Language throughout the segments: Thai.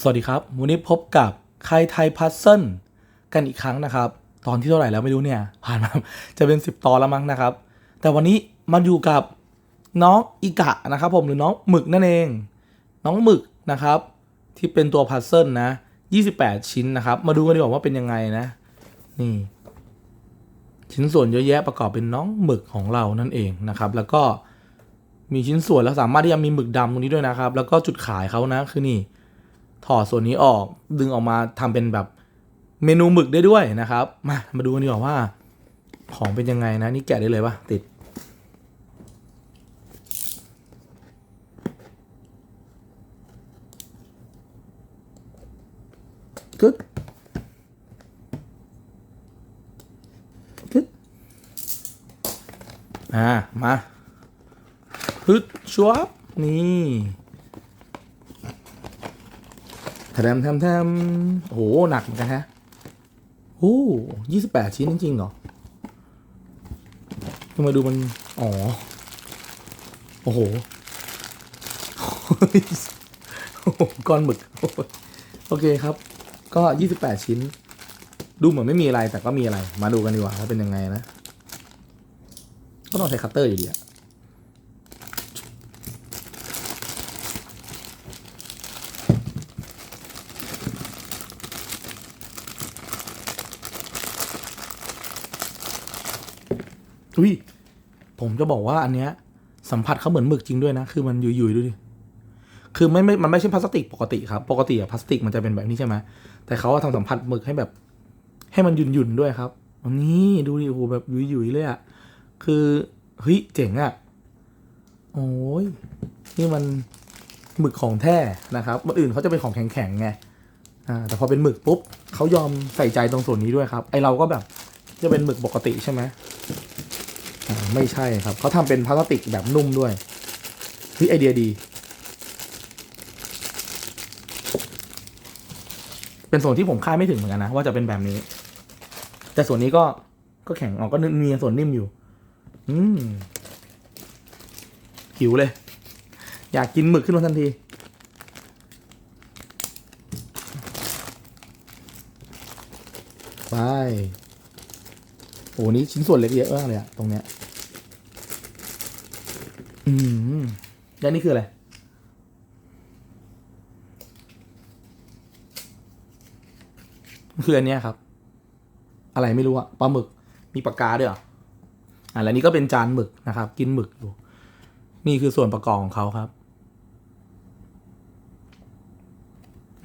สวัสดีครับ วันนี้พบกับใครไทยพัซเซิลกันอีกครั้งนะครับ ตอนที่เท่าไหร่แล้วไม่รู้เนี่ย ผ่านมาจะเป็น 10 ตอนแล้วมั้งนะครับ แต่วันนี้มาอยู่กับน้องอิกะนะครับผมหรือน้องหมึกนั่นเอง น้องหมึกนะครับ ที่เป็นตัวพัซเซิลนะ 28 ชิ้นนะครับ มาดูกันดีกว่าว่าเป็นยังไงนะ นี่ ชิ้นส่วนเยอะแยะประกอบเป็นน้องหมึกของเรานั่นเองนะครับ แล้วก็มีชิ้นส่วนแล้วสามารถที่จะมีหมึกดำตรงนี้ด้วยนะครับ แล้วก็จุดขายเขานะคือนี่ ถอดส่วนนี้ออกดึงออกมาทำเป็นแบบเมนูหมึกได้ด้วยนะครับ มามาดูกันดีกว่าว่า ของเป็นยังไงนะ นี่แกะได้เลยปะติด กึ๊ดกึ๊ดอ่า มาฮึดชวบนี่ แถมแถมแถมโห หนักเหมือนกันฮะ โอ้ยี่สิบแปดชิ้นจริงๆเหรอทำไมดูมัน อ๋อ โอ้โห ก้อนหมึก โอเคครับ ก็ยี่สิบแปดชิ้น ดูเหมือนไม่มีอะไรแต่ก็มีอะไร มาดูกันดีกว่าว่าเป็นยังไงนะ ก็ต้องใช้คัตเตอร์อยู่ดีอะ อุ้ยผมจะบอกว่าอันเนี้ย สัมผัสเขาเหมือนหมึกจริงด้วยนะ คือมันยุยๆดูดิคือไม่ไม่มันไม่ใช่พลาสติกปกติครับ ปกติอะพลาสติกมันจะเป็นแบบนี้ใช่ไหมแต่เขาอะทำสัมผัสหมึกให้แบบ ให้มันหยุ่นด้วยครับอันนี้ดูดิโอ้โหแบบยุยๆเลยอะคือเฮ้ยเจ๋งอะโอ้ยนี่มันหมึกของแท้นะครับคนอื่นเขาจะเป็นของแข็งๆไงอ่าแต่พอเป็นหมึกปุ๊บเขายอมใส่ใจตรงส่วนนี้ด้วยครับ ไอเราก็แบบจะเป็นหมึกปกติใช่ไหม ไม่ใช่ครับเขาทำเป็นพลาสติกแบบนุ่มด้วยเฮ้ยไอเดียดี เป็นส่วนที่ผมคาดไม่ถึงเหมือนกันนะ ว่าจะเป็นแบบนี้ แต่ส่วนนี้ก็ก็แข็งออกก็มีส่วนนิ่มอยู่ อืมหิวเลย อยากกินหมึกขึ้นมาทันทีไป โอ้โหนี่ชิ้นส่วนเล็กเยอะมากเลยอะตรงเนี้ย อืมแล้วนี่คืออะไร คืออันเนี้ยครับ อะไรไม่รู้อะปลาหมึก มีปากกาด้วยเหรออะแล้วนี่ก็เป็นจานหมึกนะครับ กินหมึกอยู่ นี่คือส่วนประกอบของเขาครับ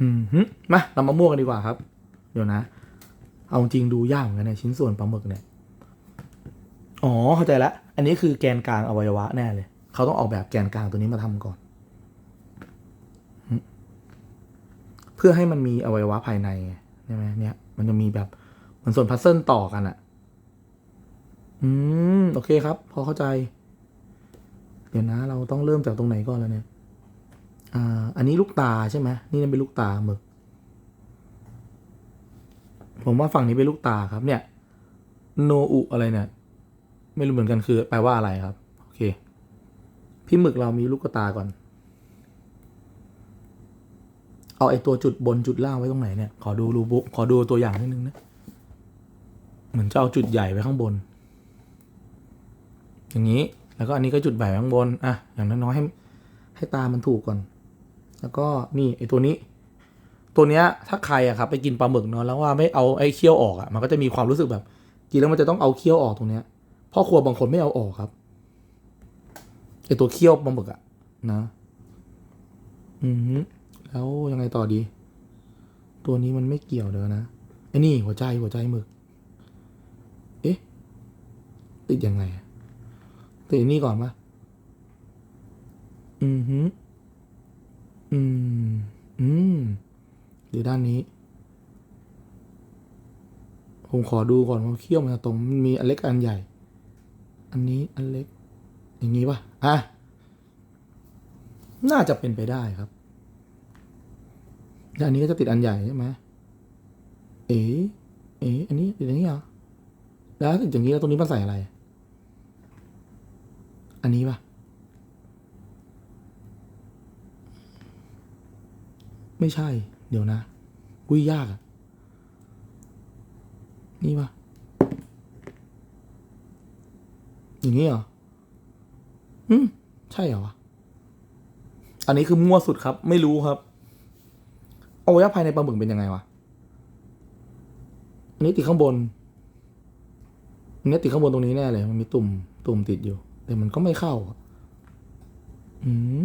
อืมฮึมาเรามาม่วงกันดีกว่าครับ เดี๋ยวนะ เอาจริงดูยากเหมือนกันเนี่ยชิ้นส่วนปลาหมึกเนี่ย อ๋อเข้าใจแล้วอันนี้คือแกนกลางอวัยวะแน่เลย เขาต้องออกแบบแกนกลางตัวนี้มาทำก่อน เพื่อให้มันมีอวัยวะภายในใช่ไหมเนี่ย มันจะมีแบบเหมือนส่วนพัซเซิลต่อกันอะอืมโอเคครับ พอเข้าใจ เดี๋ยวนะ เราต้องเริ่มจากตรงไหนก่อนแล้วเนี่ยอ่าอันนี้ลูกตาใช่ไหมนี่เป็นลูกตาหมึก ผมว่าฝั่งนี้เป็นลูกตาครับเนี่ย โนอุอะไรเนี่ย ไม่รู้เหมือนกันคือ แปลว่าอะไรครับ โอเค พี่หมึกเรามีลูกตาก่อน เอาไอตัวจุดบนจุดล่างไว้ตรงไหนเนี่ย ขอดูรูบุขอดูตัวอย่างนิดนึงนะ เหมือนจะเอาจุดใหญ่ไว้ข้างบน อย่างนี้ แล้วก็อันนี้ก็จุดใหญ่ข้างบน อะ อย่างน้อยๆให้ ให้ตามันถูกก่อน แล้วก็นี่ไอตัวนี้ตัวเนี้ยถ้าใครอะครับไปกินปลาหมึกเนาะแล้วว่าไม่เอาไอ้เคี้ยวออกอะมันก็จะมีความรู้สึกแบบ กินแล้วมันจะต้องเอาเคี้ยวออกตรงเนี้ย พ่อครัวบางคนไม่เอาออกครับไอตัวเคี้ยวปลาหมึกอะนะ อืมฮึแล้วยังไงต่อดี ตัวนี้มันไม่เกี่ยวเด้อนะไอ้นี่หัวใจหัวใจหมึก เอ๊ะ ติดยังไงติดนี่ก่อนปะอืมฮึอืม อืมหรือด้านนี้ ผมขอดูก่อนว่าเขี้ยวมันจะตรงมันมีอันเล็กอันใหญ่ อันนี้อันเล็ก อย่างนี้ป่ะอะน่าจะเป็นไปได้ครับอันนี้ก็จะติดอันใหญ่ใช่ไหมเอ๋เอ๋อันนี้ติดอย่างนี้เหรอแล้วติดอย่างนี้แล้วตรงนี้มันใส่อะไร อันนี้ป่ะ ไม่ใช่ เดี๋ยวนะ อุ้ยยากอะนี่ปะ อย่างนี้เหรอ อืม ใช่เหรอวะ อันนี้คือมั่วสุดครับ ไม่รู้ครับอวัยวะภายในปลาหมึกเป็นยังไงวะ อันนี้ติดข้างบน อันนี้ติดข้างบนตรงนี้แน่เลย มันมีตุ่ม ตุ่มติดอยู่ แต่มันก็ไม่เข้า อืม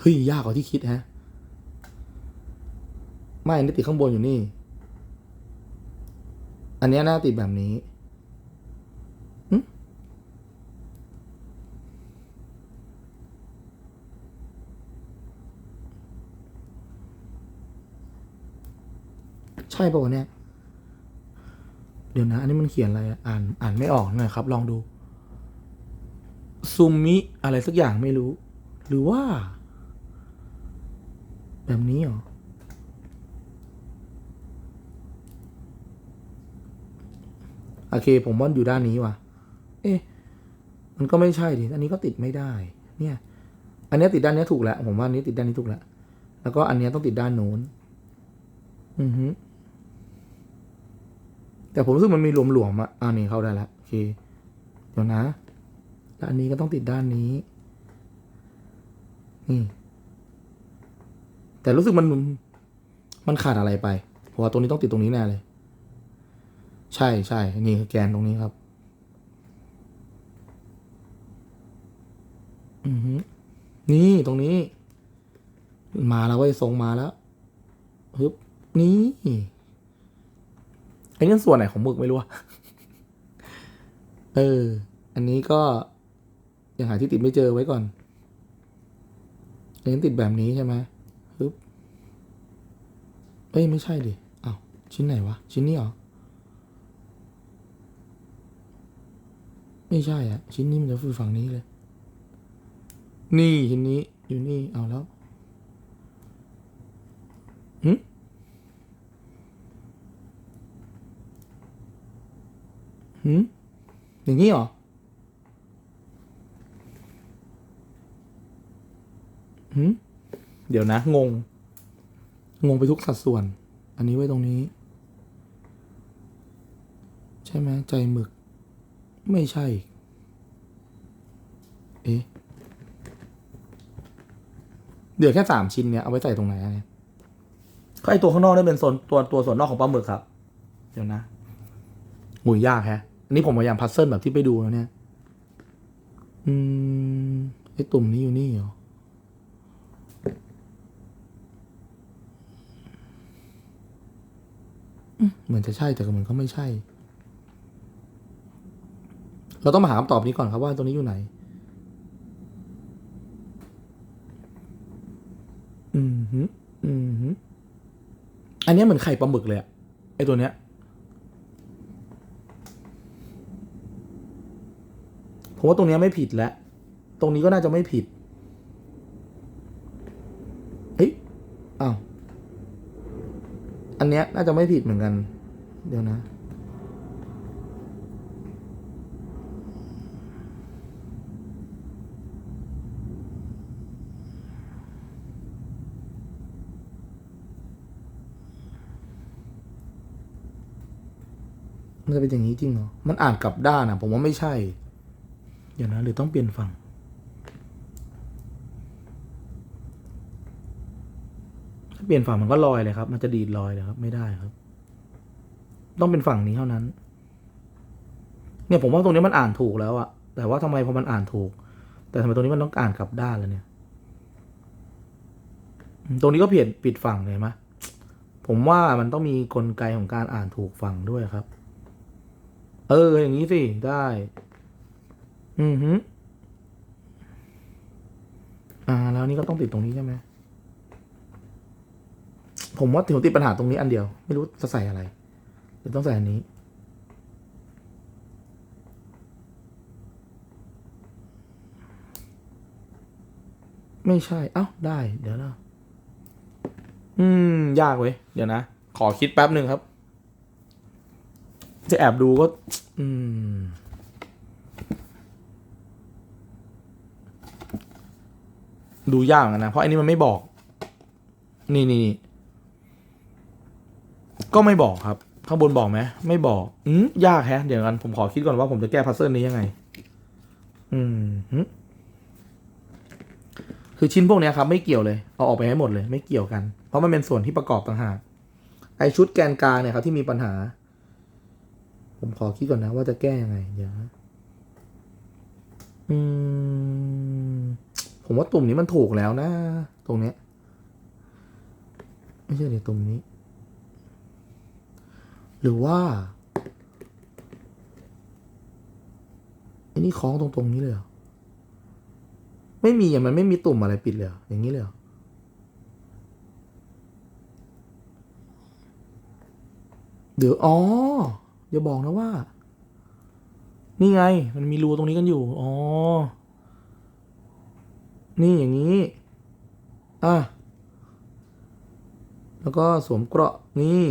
เฮ้ยยากกว่าที่คิดฮะ ไม่อันนี้ติดข้างบนอยู่นี่ อันนี้ยน่าติดแบบนี้ ช่ป่าวะเนี่ย เดี๋ยวนะ อันนี้มันเขียนอะไร อ่านอ่านไม่ออกหน่อยครับ ลองดูซูมิอะไรสักอย่างไม่รู้ หรือว่า แบบนี้เหรอ โอเค ผมว่าอยู่ด้านนี้ว่ะ เอ๊ะ มันก็ไม่ใช่ดิ อันนี้ก็ติดไม่ได้ เนี่ย อันนี้ติดด้านนี้ถูกแล้ว ผมว่าอันนี้ติดด้านนี้ถูกแล้ว แล้วก็อันนี้ต้องติดด้านโน้น อือฮึ แต่ผมรู้สึกมันมีหลวมๆอะอ่านี่เข้าได้แล้วโอเคเดี๋ยวนะ แล้วอันนี้ก็ต้องติดด้านนี้นี่แต่รู้สึกมันมันขาดอะไรไปเพราะว่าตรงนี้ต้องติดตรงนี้แน่เลย ใช่ใช่นี่คือแกนตรงนี้ครับ อือฮึนี่ตรงนี้ มาแล้วเว้ยทรงมาแล้วฮึบนี่ ไอ้นี่ส่วนไหนของหมึกไม่รู้เออ อันนี้ก็ยังหาที่ติดไม่เจอไว้ก่อนอันนี้ติดแบบนี้ใช่ไหมฮึบเอ้ยไม่ใช่ดิอ้าวชิ้นไหนวะ ชิ้นนี้เหรอ ไม่ใช่อะชิ้นนี้มันจะคือฝั่งนี้เลย นี่ชิ้นนี้อยู่นี่ เอาแล้วหืม หืมอย่างนี้เหรอ หืมเดี๋ยวนะ งง งงไปทุกสัดส่วน อันนี้ไว้ตรงนี้ ใช่ไหมใจหมึก ไม่ใช่ เอ๊ะเดี๋ยวแค่สามชิ้นเนี่ย เอาไว้ใส่ตรงไหนอะเนี่ยก็ไอตัวข้างนอกนี่เป็นส่วนตัวตัวส่วนนอกของปลาหมึกครับ เดี๋ยวนะหมุยยากแฮะอั นนี้ผมพยายามพัซเซิลแบบที่ไปดูแล้วเนี่ย อืมไอตุ่มนี้อยู่นี่เหรอ เหมือนจะใช่แต่ก็เหมือนก็ไม่ใช่ เราต้องมาหาคำตอบนี้ก่อนครับว่าตรงนี้อยู่ไหน อืมฮึอืมฮึอันนี้เหมือนไข่ปลาหมึกเลยอะไอตัวเนี้ย ผมว่าตรงนี้ไม่ผิดแล้ว ตรงนี้ก็น่าจะไม่ผิด เฮ้ยอ้าว อันเนี้ยน่าจะไม่ผิดเหมือนกัน เดี๋ยวนะ มันจะเป็นอย่างนี้จริงเหรอ มันอ่านกลับด้านอะ ผมว่าไม่ใช่ เดี๋ยวนะหรือต้องเปลี่ยนฝั่ง ถ้าเปลี่ยนฝั่งมันก็ลอยเลยครับ มันจะดีดลอยเลยครับ ไม่ได้ครับ ต้องเป็นฝั่งนี้เท่านั้น เนี่ยผมว่าตรงนี้มันอ่านถูกแล้วอะแต่ว่าทำไมพอมันอ่านถูก แต่ทำไมตรงนี้มันต้องอ่านกลับด้านแล้วเนี่ย ตรงนี้ก็เปลี่ยนปิดฝั่งเลยเห็นไหมผมว่ามันต้องมีกลไกของการอ่านถูกฝั่งด้วยครับ เอออย่างนี้สิได้ อือฮึอ่า แล้วนี่ก็ต้องติดตรงนี้ใช่ไหมผมว่าถึงติดปัญหาตรงนี้อันเดียว ไม่รู้จะใส่อะไรหรือต้องใส่อันนี้ ไม่ใช่ เอ้า ได้ เดี๋ยวนะอืม ยากเว้ย เดี๋ยวนะ ขอคิดแป๊บหนึ่งครับ จะแอบดูก็ อืม ดูยากเหมือนกันนะ เพราะอันนี้มันไม่บอก นี่นี่นก็ไม่บอกครับ ข้างบนบอกไหมไม่บอก อืมยากแฮะ เดี๋ยวกันผมขอคิดก่อนว่าผมจะแก้พัซเซิลนี้ยังไง อืมคือชิ้นพวกนี้ครับ ไม่เกี่ยวเลย เอาออกไปให้หมดเลย ไม่เกี่ยวกัน เพราะมันเป็นส่วนที่ประกอบต่างหากไอชุดแกนกลางเนี่ยครับที่มีปัญหา ผมขอคิดก่อนนะว่าจะแก้ยังไง เดี๋ยวนะอืม ผมว่าตุ่มนี้มันถูกแล้วนะ ตรงเนี้ยไม่ใช่เดี๋ยวตุ่มนี้ หรือว่าไอ้นี่คล้องตรงตรงนี้เลยเหรอไม่มีอะมันไม่มีตุ่มอะไรปิดเลยอย่างนี้เลยเหรอเดี๋ยวอ๋ออย่าบอกนะว่า นี่ไง มันมีรูตรงนี้กันอยู่ อ๋อ นี่อย่างนี้ อะ แล้วก็สวมเกราะนี่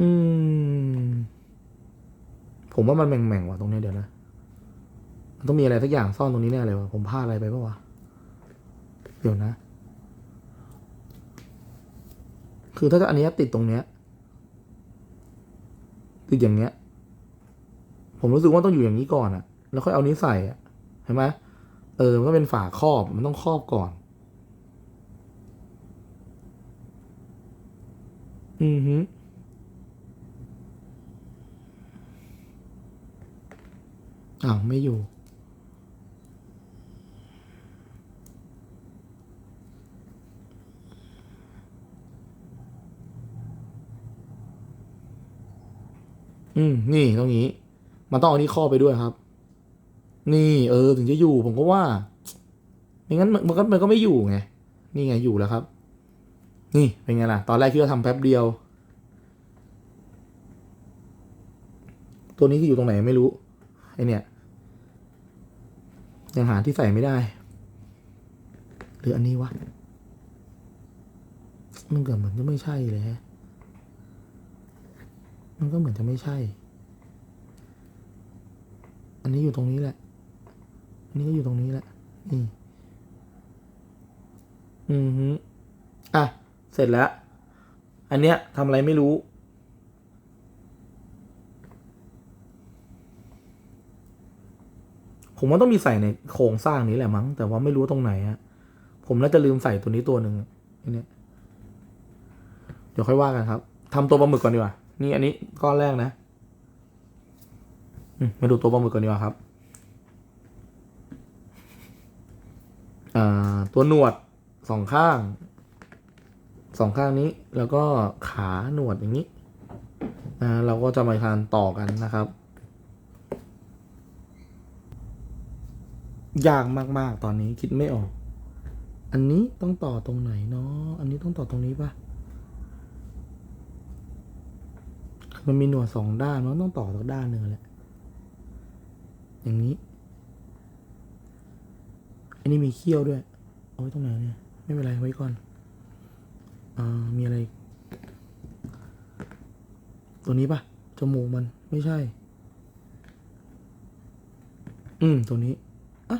อืม ผมว่ามันแหม่งๆว่ะตรงนี้เดี๋ยวนะมันต้องมีอะไรสักอย่างซ่อนตรงนี้แน่เลยวะผมพลาดอะไรไปปะวะ เดี๋ยวนะ คือถ้าจะอันนี้ติดตรงเนี้ย ติดอย่างเงี้ย ผมรู้สึกว่าต้องอยู่อย่างนี้ก่อนอะ แล้วค่อยเอานี้ใส่เห็นไหมเออ มันก็เป็นฝาครอบ มันต้องครอบก่อน อือฮึอ้าวไม่อยู่ อืม นี่ตรงนี้ มันต้องเอานี้ครอบไปด้วยครับ นี่เออถึงจะอยู่ผมก็ว่าไม่งั้นมันมันก็มันก็ไม่อยู่ไง นี่ไงอยู่แล้วครับ นี่เป็นไงล่ะ ตอนแรกคิดว่าทำแป๊บเดียว ตัวนี้คืออยู่ตรงไหนไม่รู้ไอเนี่ย ยังหาที่ใส่ไม่ได้ หรืออันนี้วะ มันเกิดเหมือนจะไม่ใช่เลยฮะมันก็เหมือนจะไม่ใช่ อันนี้อยู่ตรงนี้แหละ นนี้ก็อยู่ตรงนี้แหละ นี่ อือฮึอะ เสร็จแล้ว อันเนี้ยทำอะไรไม่รู้ ผมว่าต้องมีใส่ในโครงสร้างนี้แหละมั้ง แต่ว่าไม่รู้ตรงไหนอะผมน่าจะลืมใส่ตัวนี้ตัวหนึ่งอันเนี้ยเดี๋ยวค่อยว่ากันครับทำตัวปลาหมึกก่อนดีกว่า นี่อันนี้ก้อนแรกนะมาดูตัวปลาหมึกก่อนดีกว่าครับ อ่า ตัวหนวดสองข้างสองข้างนี้แล้วก็ขาหนวดอย่างนี้อ่าเราก็จะมาทานต่อกันนะครับ ยากมากๆตอนนี้คิดไม่ออก อันนี้ต้องต่อตรงไหนเนาะอันนี้ต้องต่อตรงนี้ปะมันมีหนวดสองด้านมันต้องต่อสักด้านหนึ่งแหละอย่างนี้ อันนี้มีเขี้ยวด้วย เอาไว้ตรงไหนเนี่ย ไม่เป็นไรไว้ก่อนอ่ามีอะไร ตัวนี้ปะจมูกมันไม่ใช่ อืม ตัวนี้อะ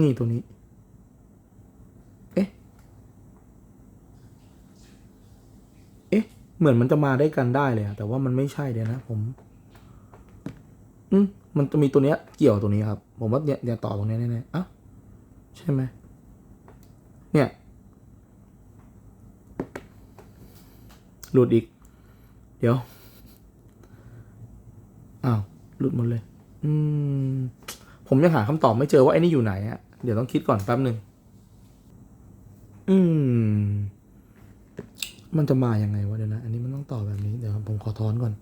นี่ตัวนี้ เอ๊ะ เหมือนมันจะมาได้กันได้เลยอะแต่ว่ามันไม่ใช่เดี๋ยนะผม อืมมันจะมีตัวเนี้ย เกี่ยวตัวนี้ครับ ผมว่าเนี่ยเนี่ยต่อตรงเนี้ยแน่ๆอะใช่ไหมเนี่ย หลุดอีก เดี๋ยว อ้าว หลุดหมดเลย อืม ผมยังหาคำตอบไม่เจอว่าไอ้นี่อยู่ไหนอะเดี๋ยวต้องคิดก่อนแป๊บหนึ่งอืม มันจะมาอยังไงวะเดี๋ยวนะ อันนี้มันต้องต่อแบบนี้ เดี๋ยวผมขอทอนก่อน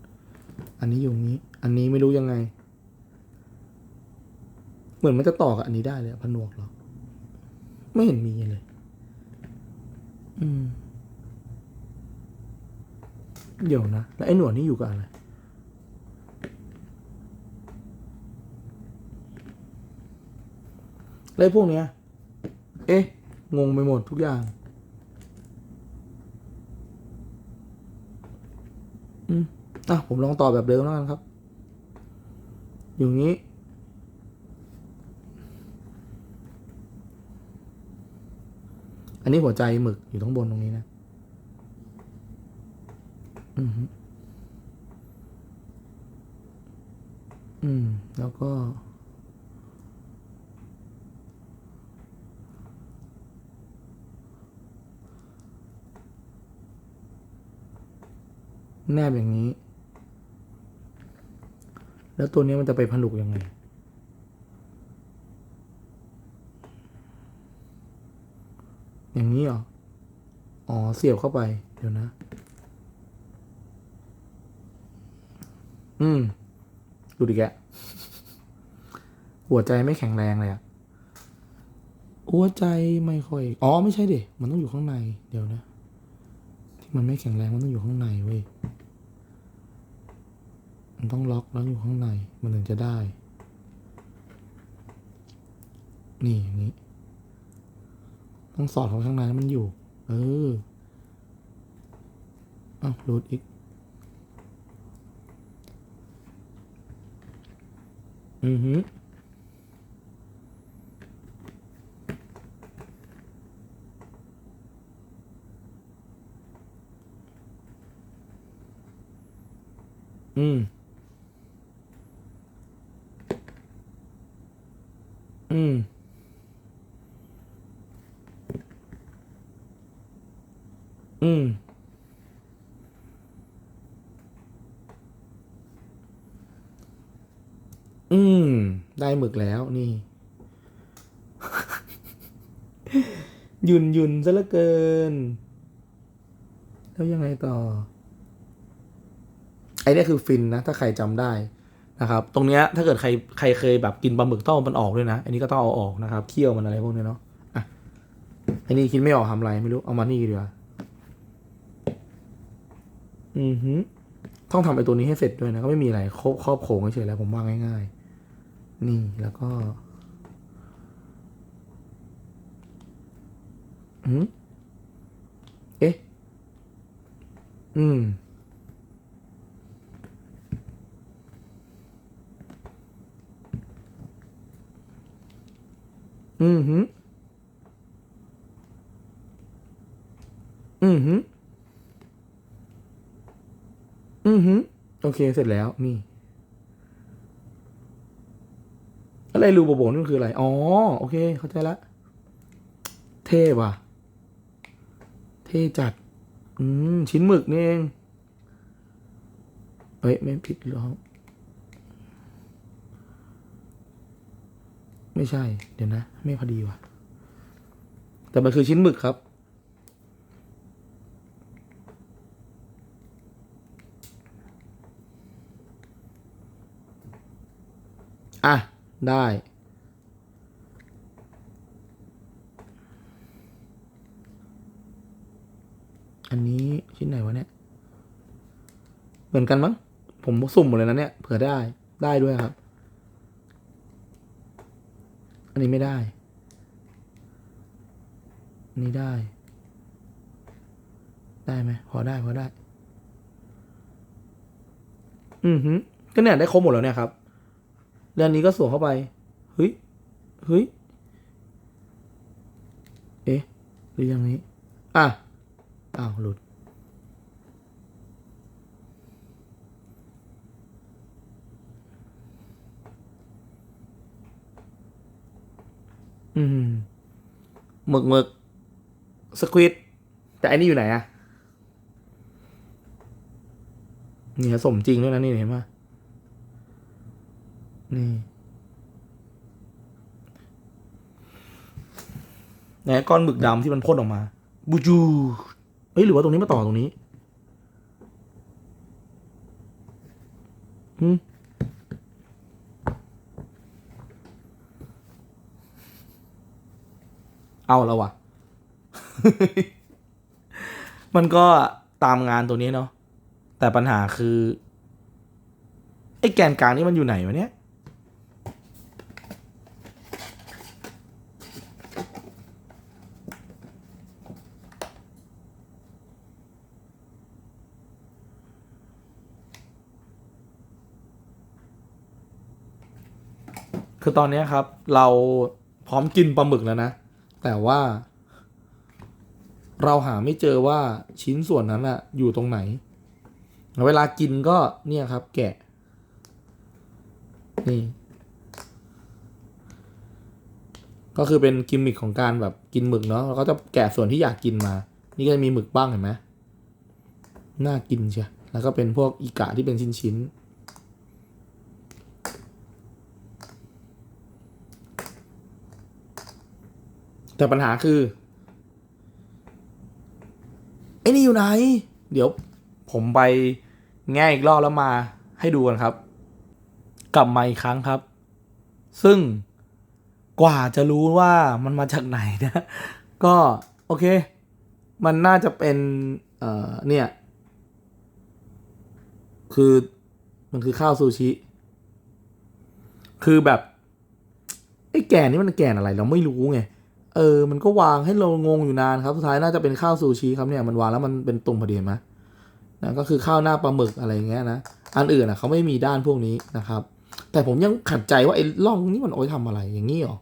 อันนี้อยู่นี้ อันนี้ไม่รู้ยังไง เหมือนมันจะต่อกับอันนี้ได้เลยอะผนวกหรอ ไม่เห็นมีเลย อืม เดี๋ยวนะ แล้วไอ้หนวดนี่อยู่กับอะไรแล้วไอพวกเนี้ย เอ๊ะ งงไปหมดทุกอย่าง อืมอะผมลองต่อแบบเดิมแล้วกันครับ อยู่นี้ อันนี้หัวใจหมึกอยู่ท้องบนตรงนี้นะ อืมฮึอืม แล้วก็ แนบอย่างนี้ แล้วตัวนี้มันจะไปผนุกยังไง อย่างนี้เหรอ อ๋อ เสียบเข้าไป เดี๋ยวนะ อืม ดูดิแก หัวใจไม่แข็งแรงเลยอะหัวใจไม่ค่อย อ๋อ ไม่ใช่ดิ มันต้องอยู่ข้างใน เดี๋ยวนะ ที่มันไม่แข็งแรงมันต้องอยู่ข้างในเว้ย มันต้องล็อกแล้วอยู่ข้างใน มันถึงจะได้ นี่อย่างนี้ ต้องสอดเข้าข้างในแล้วมันอยู่ เอออ้าวรูดอีก อือหืออืม อืม อืม อืม ได้หมึกแล้วนี่หยุ่นหยุ่นซะเหลือเกิน แล้วยังไงต่อ ไอ้เนี่ยคือฟินนะ ถ้าใครจำได้ นะครับ ตรงเนี้ยถ้าเกิดใครใครเคยแบบกินปลาหมึกต้องมันออกด้วยนะ อันนี้ก็ต้องเอาออกนะครับ เคี่ยวมันอะไรพวกนี้เนาะอะอันนี้คิดไม่ออกทำอะไรไม่รู้ เอามานี่ดีกว่า อือหือต้องทำไอ้ตัวนี้ให้เสร็จด้วยนะ ก็ไม่มีอะไรครอบครอบโคงเฉยๆแล้วผมว่าง่าย ๆ นี่แล้วก็อืมเอ๊ะ อืม อืมฮึอืมฮึอืมฮึโอเค เสร็จแล้ว นี่ อะไรรูโบโบนี่มันคืออะไร อ๋อ โอเค เข้าใจละ เท่ว่ะ เท่จัด อืม ชิ้นหมึกนี่เองเฮ้ย ไม่ผิดหรอก ไม่ใช่ เดี๋ยวนะ ไม่พอดีว่ะ แต่มันคือชิ้นหมึกครับ อะ ได้ อันนี้ชิ้นไหนวะเนี่ย เหมือนกันมั้ง ผมสุ่มหมดเลยนะเนี่ย เผื่อได้ ได้ด้วยครับ อันนี้ไม่ได้อันนี้ได้ ได้ไหมพอได้พอได้ อือหือก็เนี่ยได้ครบหมดแล้วเนี่ยครับเรื่องนี้ก็สวมเข้าไป เฮ้ย เฮ้ย เอ๊ะ หรือยังนี้ อะ อ้าว หลุด อืมหมึกหมึกสควิดแต่อันนี้อยู่ไหนอะนี่สมจริงด้วยนะนี่เห็นปะนี่ไหนก้อนหมึกดำที่มันพ่นออกมา บูจูเฮ้ยหรือว่าตรงนี้มาต่อตรงนี้หืม เอาแล้ววะมันก็ตามงานตัวนี้เนาะแต่ปัญหาคือไอ้แกนกลางนี่มันอยู่ไหนวะเนี่ยคือตอนนี้ครับ เราพร้อมกินปลาหมึกแล้วนะ แต่ว่า เราหาไม่เจอว่าชิ้นส่วนนั้นอะอยู่ตรงไหน เวลากินก็เนี่ยครับ แกะ นี่ ก็คือเป็นกิมมิคของการแบบกินหมึกเนาะเราก็จะแกะส่วนที่อยากกินมา นี่ก็จะมีหมึกบ้างเห็นไหมน่ากินเชียแล้วก็เป็นพวกอีกะที่เป็นชิ้นๆ แต่ปัญหาคือไอ้นี่อยู่ไหน เดี๋ยวผมไปแง่อีกรอบแล้วมาให้ดูกันครับ กลับมาอีกครั้งครับ ซึ่งกว่าจะรู้ว่ามันมาจากไหนนะ ก็โอเค มันน่าจะเป็น เอ่อเนี่ย คือมันคือข้าวซูชิ คือแบบไอ้แกนนี่มันแกนอะไรเราไม่รู้ไง เออ มันก็วางให้เรางงอยู่นานครับ สุดท้ายน่าจะเป็นข้าวซูชิครับเนี่ย มันวางแล้วมันเป็นตุ่มพอดีไหมนะ ก็คือข้าวหน้าปลาหมึกอะไรอย่างเงี้ยนะ อันอื่นอะเขาไม่มีด้านพวกนี้นะครับ แต่ผมยังขัดใจว่าไอ้ร่องนี่มันเอาไว้ทำอะไรอย่างนี้หรอ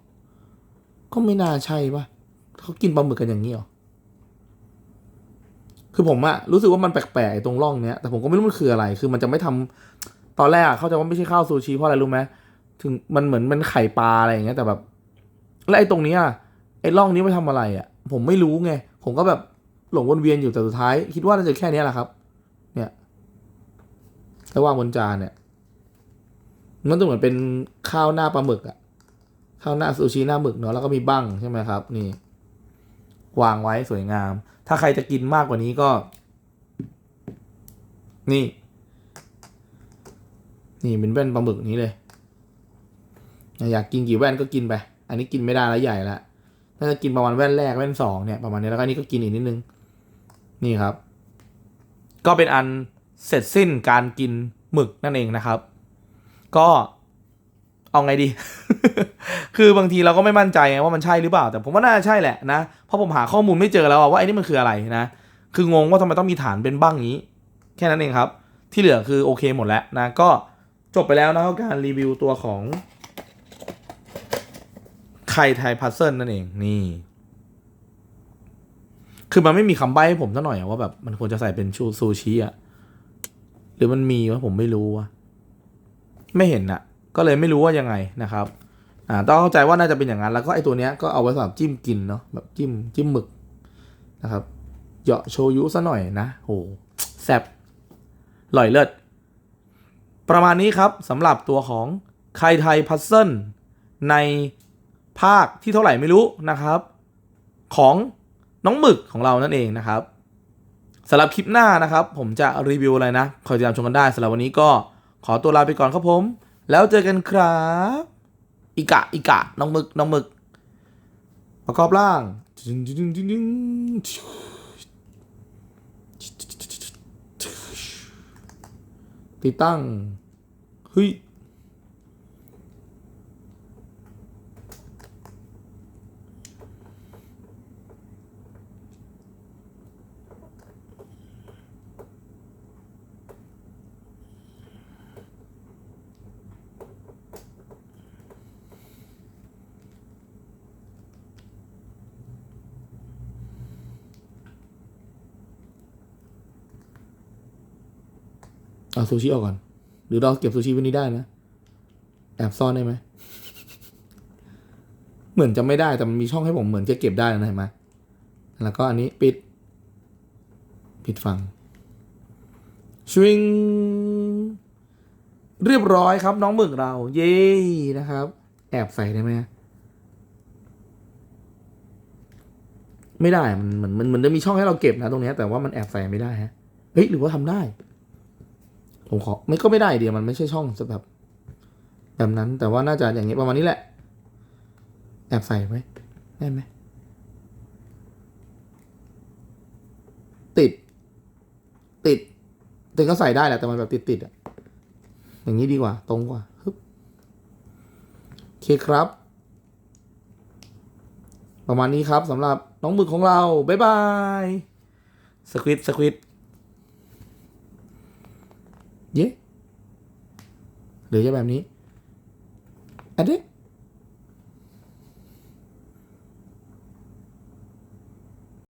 ก็ไม่น่าใช่ปะเขากินปลาหมึกกันอย่างนี้หรอ คือผมอะรู้สึกว่ามันแปลกๆตรงร่องเนี้ย แต่ผมก็ไม่รู้มันคืออะไร คือมันจะไม่ทำตอนแรกอะเข้าใจว่าไม่ใช่ข้าวซูชิเพราะอะไรรู้ไหมถึงมันเหมือนมันไข่ปลาอะไรอย่างเงี้ย แต่แบบ แล้วไอ้ตรงเนี้ย ไอ้ร่องนี้ไปทำอะไรอะผมไม่รู้ไง ผมก็แบบหลงวนเวียนอยู่แต่สุดท้าย คิดว่าน่าจะแค่นี้แหละครับ เนี่ยแล้ววางบนจานเนี่ยมันจะเหมือนเป็นข้าวหน้าปลาหมึกอะข้าวหน้าซูชิหน้าหมึกเนาะแล้วก็มีบั้งใช่ไหมครับ นี่ วางไว้สวยงาม ถ้าใครจะกินมากกว่านี้ก็ นี่ นี่เป็นแว่นปลาหมึกนี้เลย อยากกินกี่แว่นก็กินไป อันนี้กินไม่ได้แล้วใหญ่ละ น่าจะกินประมาณแว่นแรกแว่นสองเนี่ยประมาณนี้แล้วก็นนี้ก็กินอีกนิดนึง นี่ครับ ก็เป็นอันเสร็จสิ้นการกินหมึกนั่นเองนะครับ ก็เอาไงดี คือบางทีเราก็ไม่มั่นใจไงว่ามันใช่หรือเปล่า แต่ผมว่าน่าจะใช่แหละนะ เพราะผมหาข้อมูลไม่เจอแล้วว่าไอ้นี่มันคืออะไรนะ คืองงว่าทำไมต้องมีฐานเป็นบ้างนี้ แค่นั้นเองครับ ที่เหลือคือโอเคหมดแล้วนะ ก็จบไปแล้วนะครับการรีวิวตัวของ ไข่ไทยพัซเซิลนั่นเองนี่ คือมันไม่มีคำใบ้ให้ผมสักหน่อยอว่าแบบมันควรจะใส่เป็นชูซูชิอะหรือมันมีวะผมไม่รู้วะไม่เห็นอะก็เลยไม่รู้ว่ายังไงนะครับ อ่า ต้องเข้าใจว่าน่าจะเป็นอย่างนั้น แล้วก็ไอตัวเนี้ยก็เอาไว้สำหรับจิ้มกินเนาะแบบจิ้มจิ้มหมึกนะครับเหยาะโชยุซะหน่อยนะโหแซ่บอร่อยเลิศประมาณนี้ครับสำหรับตัวของไคไทยพัซเซิลใน ภาคที่เท่าไหร่ไม่รู้นะครับ ของน้องหมึกของเรานั่นเองนะครับสำหรับคลิปหน้านะครับ ผมจะรีวิวอะไรนะคอยติดตามชมกันได้สำหรับวันนี้ก็ขอตัวลาไปก่อนครับผม แล้วเจอกันครับอีกะอีกะน้องหมึกน้องหมึก ประกอบร่างติดตั้งเฮ้ย เอาซูชิออกก่อน หรือเราเก็บซูชิไว้นี้ได้นะ แอบซ่อนได้ไหม เหมือนจะไม่ได้แต่มันมีช่องให้ผมเหมือนจะเก็บได้นะเห็นไหมแล้วก็อันนี้ปิด ปิดฟังชวิงเรียบร้อยครับน้องหมึกเรา เย้นะครับ แอบใส่ได้ไหมไม่ได้มันเหมือนมันมันจะมีช่องให้เราเก็บนะตรงนี้แต่ว่ามันแอบใส่ไม่ได้ฮะเฮ้ยหรือว่าทำได้ ผมขอไม่ก็ไม่ได้เดียวมันไม่ใช่ช่องแบบแบบนั้นแต่ว่าน่าจะอย่างเงี้ยประมาณนี้แหละ แอบใส่ไหมได้ไหมติด ติดติดก็ใส่ได้แหละแต่มันแบบติดติดอะอย่างนี้ดีกว่า ตรงกว่าฮึบโอเคครับ ประมาณนี้ครับสำหรับน้องหมึกของเรา บ๊ายบายสควิตสควิต เย้หรือจะแบบนี้อันนี้